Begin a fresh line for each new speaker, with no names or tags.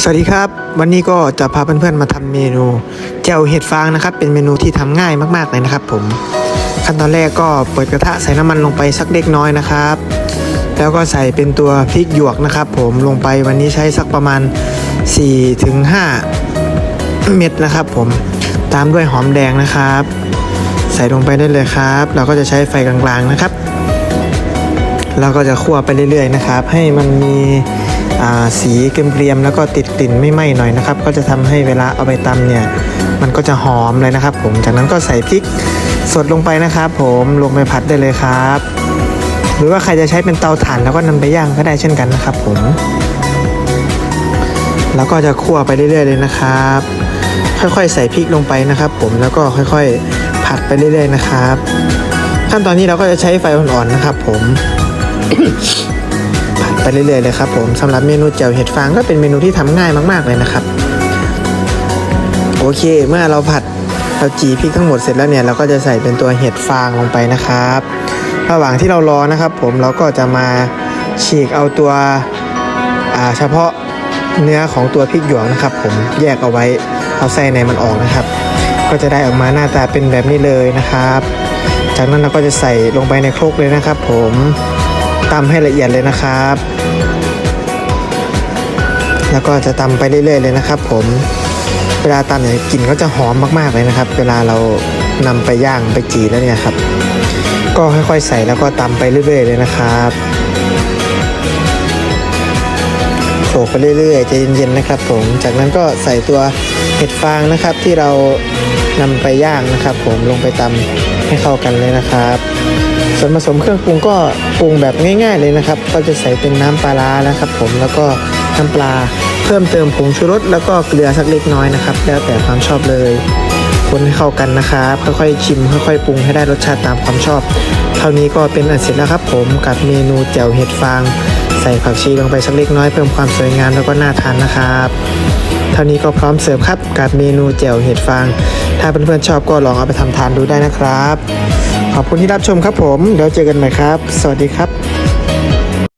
สวัสดีครับ วันนี้ก็จะพาเพื่อนๆมาทำเมนูแจ่วเห็ดฟางนะครับ เป็นเมนูที่ทำง่ายมากๆเลยนะครับ ผม ขั้นตอนแรกก็เปิดกระทะใส่น้ำมันลงไปสักเล็กน้อยนะครับ แล้วก็ใส่เป็นตัวพริกหยวกนะครับ ผมลงไปวันนี้ใช้สักประมาณ4-5เม็ดนะครับ ผมตามด้วยหอมแดงนะครับ ใส่ลงไปได้เลยครับ เราก็จะใช้ไฟกลางๆนะครับ เราก็จะคั่วไปเรื่อยๆนะครับ ให้มันมี สีเกรียมๆแล้วก็ติดกลิ่นไม่ไหม้หน่อยนะครับ ก็จะทำให้เวลาเอาไปตำเนี่ยมันก็จะหอมเลยนะครับ ผมจากนั้นก็ใส่พริกสดลงไปนะครับ ผมลงไปผัดได้เลยครับ หรือว่าใครจะใช้เป็นเตาถ่านแล้วก็นำไปย่างก็ได้เช่นกันนะครับ ผม แล้วก็จะคั่วไปเรื่อยๆเลยนะครับ ค่อยๆ ใส่พริกลงไปนะครับ ผมแล้วก็ค่อยๆ ผัดไปเรื่อยๆนะครับ ขั้นตอนนี้เราก็จะใช้ไฟอ่อนๆนะครับ ผม ไปเรื่อยๆเลยครับผมสำหรับเมนูแจ่วเห็ดฟางก็เป็นเมนูที่ทำง่ายมากๆเลยนะครับ โอเคเมื่อเราผัดเราจีพริกทั้งหมดเสร็จแล้วเนี่ยเราก็จะใส่เป็นตัวเห็ดฟางลงไปนะครับ ระหว่างที่เรารอนะครับ ผมเราก็จะมาฉีกเอาตัวเฉพาะเนื้อของตัวพริกหยวกนะครับ ผมแยกเอาไว้เอาไส้ในมันออกนะครับ ก็จะได้ออกมาหน้าตาเป็นแบบนี้เลยนะครับ จากนั้นเราก็จะใส่ลงไปในครกเลยนะครับ ผม ตำให้ละเอียดเลยนะครับ แล้วก็จะตำไปเรื่อยๆเลยนะครับ ผม เวลาตำเนี่ยกลิ่นก็จะหอมมากๆเลยนะครับ เวลาเรานำไปย่างไปจีแล้วเนี่ยครับ ก็ค่อยๆใส่แล้วก็ตำไปเรื่อยๆเลยนะครับโขลกไปเรื่อยๆใจเย็นๆนะครับ ผม จากนั้นก็ใส่ตัวเห็ดฟางนะครับที่เรานำไปย่างนะครับ ผมลงไปตำให้เข้ากันเลยนะครับ ส่วนผสมเครื่องปรุงก็ปรุงแบบง่าย ๆเลยนะครับ ก็จะใส่เป็นน้ำปลาร้านะครับ ผมแล้วก็น้ำปลาเพิ่มเติมผงชูรสแล้วก็เกลือสักเล็กน้อยนะครับ แล้วแต่ความชอบเลยคนให้เข้ากันนะครับค่อยๆชิมค่อยๆปรุงให้ได้รสชาติตามความชอบ เท่านี้ก็เป็นอันเสร็จแล้วครับผมกับเมนูแจ่วเห็ดฟาง ใส่ผักชีลงไปสักเล็กน้อยเพิ่มความสวยงามแล้วก็น่าทานนะครับเท่านี้ก็พร้อมเสิร์ฟครับกับเมนูแจ่วเห็ดฟาง ถ้าเพื่อนๆชอบก็ลองเอาไปทำทานดูได้นะครับ ขอบคุณที่รับชมครับผม แล้วเจอกันใหม่ครับ สวัสดีครับ